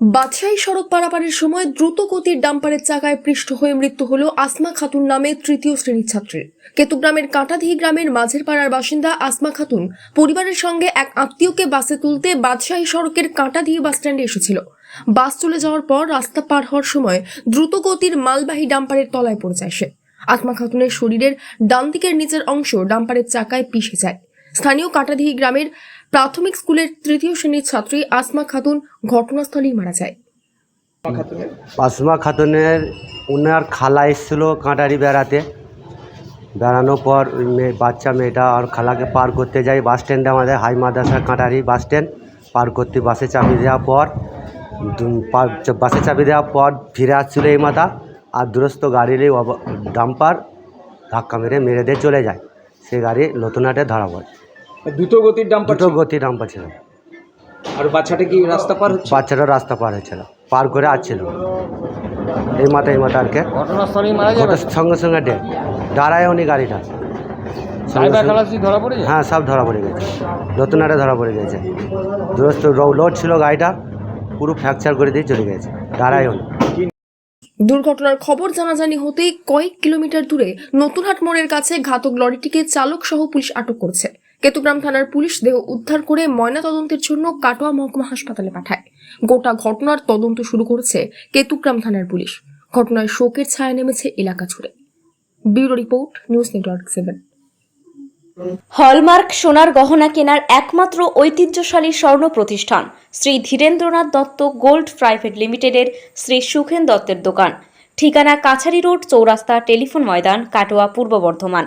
বাদশাহী সড়ক পারাপারের সময় দ্রুত গতির ডাম্পারের চাকায় পৃষ্ঠ হয়ে মৃত্যু হল আসমা খাতুন নামে তৃতীয় শ্রেণির ছাত্রীর। কেতুগ্রামের কাঁটাদিহি গ্রামের মাঝের পাড়ার বাসিন্দা আসমা খাতুন পরিবারের সঙ্গে এক আত্মীয়কে বাসে তুলতে বাদশাহী সড়কের কাঁটাদিহি বাস স্ট্যান্ডে এসেছিল। বাস চলে যাওয়ার পর রাস্তা পার হওয়ার সময় দ্রুত গতির মালবাহী ডাম্পারের তলায় পড়ে যায় সে। আসমা খাতুনের শরীরের ডান দিকের নিচের অংশ ডাম্পারের চাকায় পিষে যায়। স্থানীয় কাটাদিহি গ্রামের প্রাথমিক স্কুলের তৃতীয় শ্রেণির ছাত্রী আসমা খাতুন ঘটনাস্থলেই মারা যায়। আসমা খাতুনের উনার খালা এসেছিল কাঁটারি বেড়াতে। বেড়ানোর পর ওই মেয়ে, বাচ্চা মেয়েটা আর খালাকে পার করতে যাই বাস স্ট্যান্ডে আমাদের হাই মাদ্রাসা কাঁটারি বাস স্ট্যান্ড পার করতে বাসে চাপি দেওয়ার পর বাসে চাপি দেওয়ার পর ফিরে আসছিল এই মাথা আর দূরস্থ গাড়ির ডাম্পার ধাক্কা মেরে মেরে দিয়ে চলে যায়। সে গাড়ি নতুনহাটে ধরা পড়ে। দ্রুত গতির ডাম্পার দুটো ছিল। গতি ডাম্পার ছিল আর বাচ্চাটা কি রাস্তা পার হচ্ছে? বাচ্চাটা রাস্তা পার হয়েছিল পার করে আসছিল। এই মাথা এই মাথা আর কে? ঘটনাস্থলেই মারা ওটা সঙ্গে সঙ্গে ডেট দাঁড়ায় উনি গাড়িটা। হ্যাঁ সব ধরা পড়ে গেছে। নতুন আরে ধরা পড়ে গেছে। দূরস্থ লোড ছিল গাড়িটা পুরো ফ্র্যাকচার করে দিয়ে চলে গেছে। দাঁড়ায় উনি দুর্ঘটনার খবর জানাজানি হতেই কয়েক কিলোমিটার দূরে নতুনহাট মোড়ের কাছে ঘাতক লরিটিকে চালক সহ পুলিশ আটক করছে। কেতুগ্রাম থানার পুলিশ দেহ উদ্ধার করে ময়নাতদন্তের জন্য কাটোয়া মহকুমা হাসপাতালে পাঠায়। গোটা ঘটনার তদন্ত শুরু করেছে কেতুগ্রাম থানার পুলিশ। ঘটনায় শোকের ছায়া নেমেছে এলাকা জুড়ে। Bureau report, news network seven. Hallmark সোনার গহনা কেনার একমাত্র ঐতিহ্যশালী স্বর্ণ প্রতিষ্ঠান শ্রী ধীরেন্দ্রনাথ দত্ত গোল্ড প্রাইভেট লিমিটেডের শ্রী সুখেন দত্তের দোকান। ঠিকানা কাছারি রোড চৌরাস্তা টেলিফোন ময়দান, কাটোয়া, পূর্ব বর্ধমান।